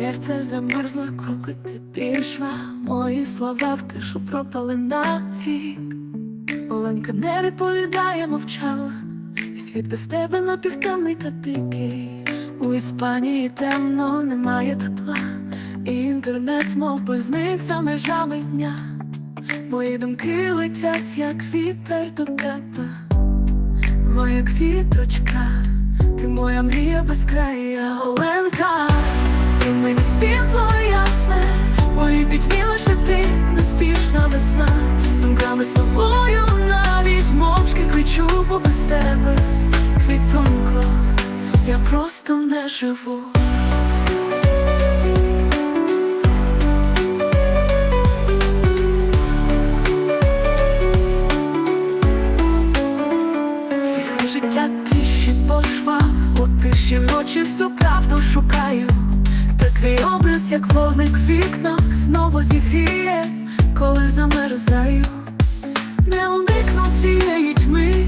Серце замерзло, коли ти пішла. Мої слова в тишу пропали на рік. Оленка не відповідає, мовчала. І світ без тебе напівтемний та дикий. У Іспанії темно, немає тепла. Інтернет, мов би, зник за межами дня. Мої думки летять, як вітер до тебе. Моя квіточка, ти моя мрія безкрая Оленка, думками з тобою навіть мовчки кричу, бо без тебе, квітунко, я просто не живу. Життя тріщить по швах У тиші ночі всю правду шукаю Та твій образ, як вогник в вікнах Знову зігріє, коли замерзаю Не уникну цієї тьми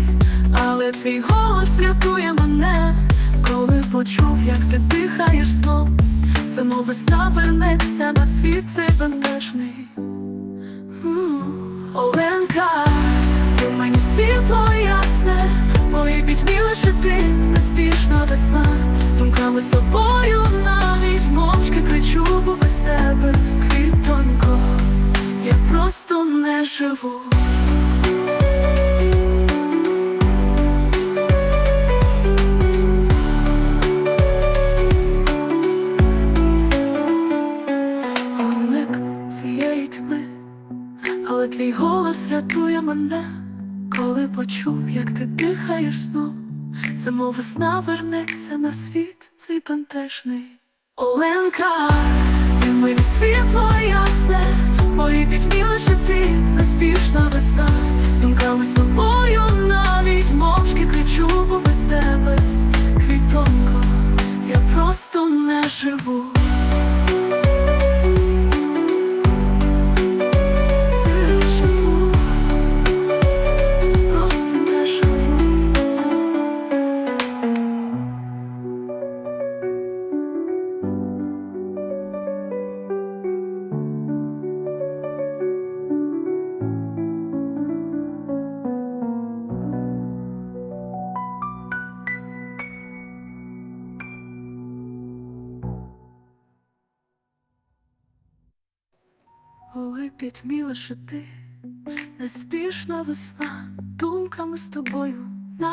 Але твій голос рятує мене. Коли почув, як ти дихаєш знов Це мов весна вернеться на світ цей бентежний. Оленка, ти мені світло ясне, мої пітьмі лише ти, неспішна весна, думками з тобою навіть мовчки кричу, бо без тебе, квітонько, я просто не живу. Уникну цієї тьми, але твій голос рятує мене, коли почув, як ти дихаєш знов, це мов весна вернеться на світ цей пентешний. Оленка, ти мені світло ясне, мої пітьмі лише ти, неспішна весна, Лише ти, неспішна весна, думками з тобою навіть.